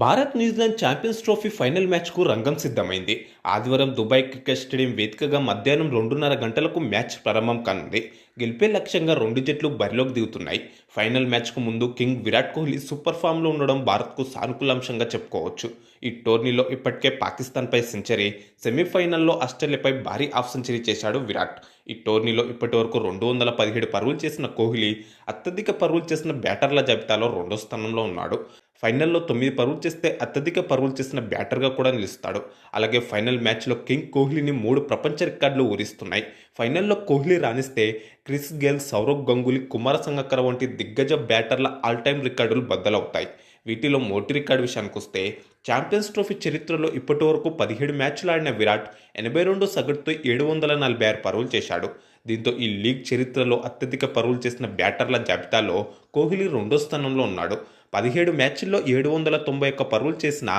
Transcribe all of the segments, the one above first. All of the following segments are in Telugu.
Bharat New Zealand champions trophy final మ్యాచ్కు రంగం సిద్ధమైంది. ఆదివారం దుబాయ్ క్రికెట్ స్టేడియం వేదికగా మధ్యాహ్నం రెండున్నర గంటలకు మ్యాచ్ ప్రారంభం కానుంది. గెలిపే లక్ష్యంగా రెండు జట్లు బరిలోకి దిగుతున్నాయి. ఫైనల్ మ్యాచ్కు ముందు కింగ్ విరాట్ కోహ్లీ సూపర్ ఫామ్లో ఉండడం భారత్కు సానుకూల అంశంగా చెప్పుకోవచ్చు. ఈ టోర్నీలో ఇప్పటికే పాకిస్తాన్పై సెంచరీ సెమీఫైనల్లో ఆస్ట్రేలియాపై భారీ హాఫ్ సెంచరీ చేశాడు విరాట్. ఈ టోర్నీలో ఇప్పటి వరకు రెండు వందల పదిహేడు పరుగులు చేసిన కోహ్లీ అత్యధిక పరుగులు చేసిన బ్యాటర్ల జాబితాలో రెండో స్థానంలో ఉన్నాడు. ఫైనల్లో తొమ్మిది పరుగులు చేస్తే అత్యధిక పరుగులు చేసిన బ్యాటర్గా కూడా నిలుస్తాడు. అలాగే ఫైనల్ మ్యాచ్లో కింగ్ కోహ్లీని మూడు ప్రపంచ రికార్డులు ఊరిస్తున్నాయి. ఫైనల్లో కోహ్లీ రాణిస్తే క్రిస్ గేల్ సౌరవ్ గంగూలీ కుమార సంగక్కర వంటి దిగ్గజ బ్యాటర్ల ఆల్ టైమ్ రికార్డులు బద్దలవుతాయి. వీటిలో మోటి రికార్డు విషయానికి వస్తే ఛాంపియన్స్ ట్రోఫీ చరిత్రలో ఇప్పటి వరకు పదిహేడు మ్యాచ్లు ఆడిన విరాట్ ఎనభై రెండు సగటుతో ఏడు వందల నలభై ఆరు పరుగులు చేశాడు. దీంతో ఈ లీగ్ చరిత్రలో అత్యధిక పరుగులు చేసిన బ్యాటర్ల జాబితాలో కోహ్లీ రెండో స్థానంలో ఉన్నాడు. పదిహేడు మ్యాచ్ల్లో ఏడు వందల తొంభై ఒక్క పరుగులు చేసిన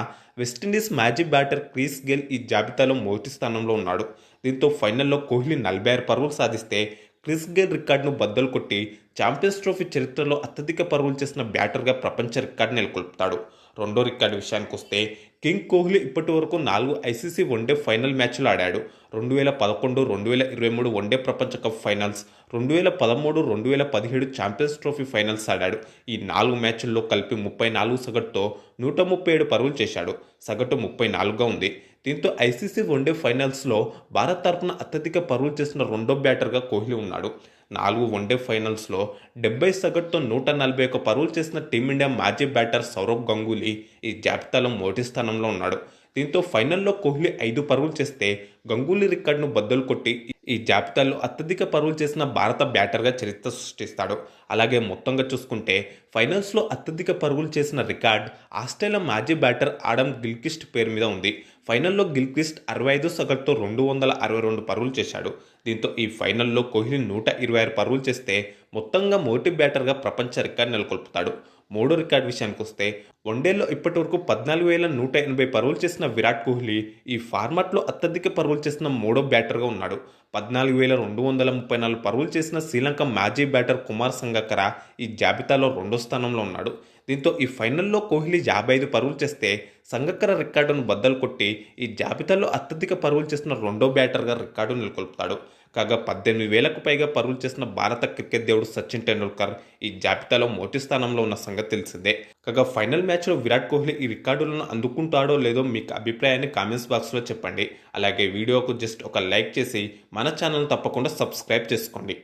West Indies magic batter Chris Gayle ఈ జాబితాలో మొదటి స్థానంలో ఉన్నాడు. దీంతో ఫైనల్లో కోహ్లీ నలభై ఆరు పరుగులు సాధిస్తే క్రిస్ గేల్ రికార్డును బద్దలు కొట్టి ఛాంపియన్స్ ట్రోఫీ చరిత్రలో అత్యధిక పరుగులు చేసిన బ్యాటర్గా ప్రపంచ రికార్డు నెలకొల్పుతాడు. రెండో రికార్డు విషయానికి వస్తే కింగ్ కోహ్లీ ఇప్పటి వరకు నాలుగు ఐసీసీ వన్డే ఫైనల్ మ్యాచ్లు ఆడాడు. రెండు వేల పదకొండు రెండు వేల ఇరవై మూడు వన్డే ప్రపంచ కప్ ఫైనల్స్ రెండు వేల పదమూడు రెండు వేల పదిహేడు ఛాంపియన్స్ ట్రోఫీ ఫైనల్స్ ఆడాడు. ఈ నాలుగు మ్యాచ్ల్లో కలిపి ముప్పై నాలుగు సగటుతో నూట ముప్పై ఏడు పరుగులు చేశాడు. సగటు ముప్పై నాలుగుగా ఉంది. దీంతో ఐసీసీ వన్డే ఫైనల్స్లో భారత్ తరపున అత్యధిక పరుగులు చేసిన రెండో బ్యాటర్గా కోహ్లీ ఉన్నాడు. నాలుగు వన్డే ఫైనల్స్లో డెబ్బై సగటుతో నూట నలభై ఒక్క పరుగులు చేసిన టీమిండియా మాజీ బ్యాటర్ సౌరవ్ గంగూలీ ఈ జాబితాలో మొదటి స్థానంలో ఉన్నాడు. దీంతో ఫైనల్లో కోహ్లీ ఐదు పరుగులు చేస్తే గంగూలీ రికార్డును బద్దలు కొట్టి ఈ జాబితాలో అత్యధిక పరుగులు చేసిన భారత బ్యాటర్గా చరిత్ర సృష్టిస్తాడు. అలాగే మొత్తంగా చూసుకుంటే ఫైనల్స్లో అత్యధిక పరుగులు చేసిన రికార్డ్ ఆస్ట్రేలియా మాజీ బ్యాటర్ ఆడమ్ గిల్కిస్ట్ పేరు మీద ఉంది. ఫైనల్లో గిల్క్రిస్ట్ అరవై ఐదు సగటుతో రెండు వందల అరవై రెండు పరుగులు చేశాడు. దీంతో ఈ ఫైనల్లో కోహ్లీ నూట ఇరవై ఆరు పరుగులు చేస్తే మొత్తంగా మొదటి బ్యాటర్గా ప్రపంచ రికార్డు నెలకొల్పుతాడు. మూడో రికార్డు విషయానికి వస్తే వన్డేలో ఇప్పటివరకు పద్నాలుగు వేల నూట ఎనభై పరుగులు చేసిన విరాట్ కోహ్లీ ఈ ఫార్మాట్లో అత్యధిక పరుగులు చేసిన మూడో బ్యాటర్గా ఉన్నాడు. పద్నాలుగు వేల రెండు వందల ముప్పై నాలుగు పరుగులు చేసిన శ్రీలంక మాజీ బ్యాటర్ కుమార్ సంగక్కర ఈ జాబితాలో రెండో స్థానంలో ఉన్నాడు. దీంతో ఈ ఫైనల్లో కోహ్లీ యాభై ఐదు పరుగులు చేస్తే సంగక్కర రికార్డును బద్దలు కొట్టి ఈ జాబితాలో అత్యధిక పరుగులు చేసిన రెండో బ్యాటర్గా రికార్డు నెలకొల్పుతాడు. కాగా పద్దెనిమిది వేలకు పైగా పరుగులు చేసిన భారత క్రికెట్ దేవుడు సచిన్ టెండూల్కర్ ఈ జాబితాలో మొదటి స్థానంలో ఉన్న సంగతి తెలిసిందే. కాగా ఫైనల్ మ్యాచ్లో విరాట్ కోహ్లీ ఈ రికార్డులను అందుకుంటాడో లేదో మీకు అభిప్రాయాన్ని కామెంట్స్ బాక్స్లో చెప్పండి. అలాగే వీడియోకు జస్ట్ ఒక లైక్ చేసి మన ఛానల్ తప్పకుండా సబ్స్క్రైబ్ చేసుకోండి.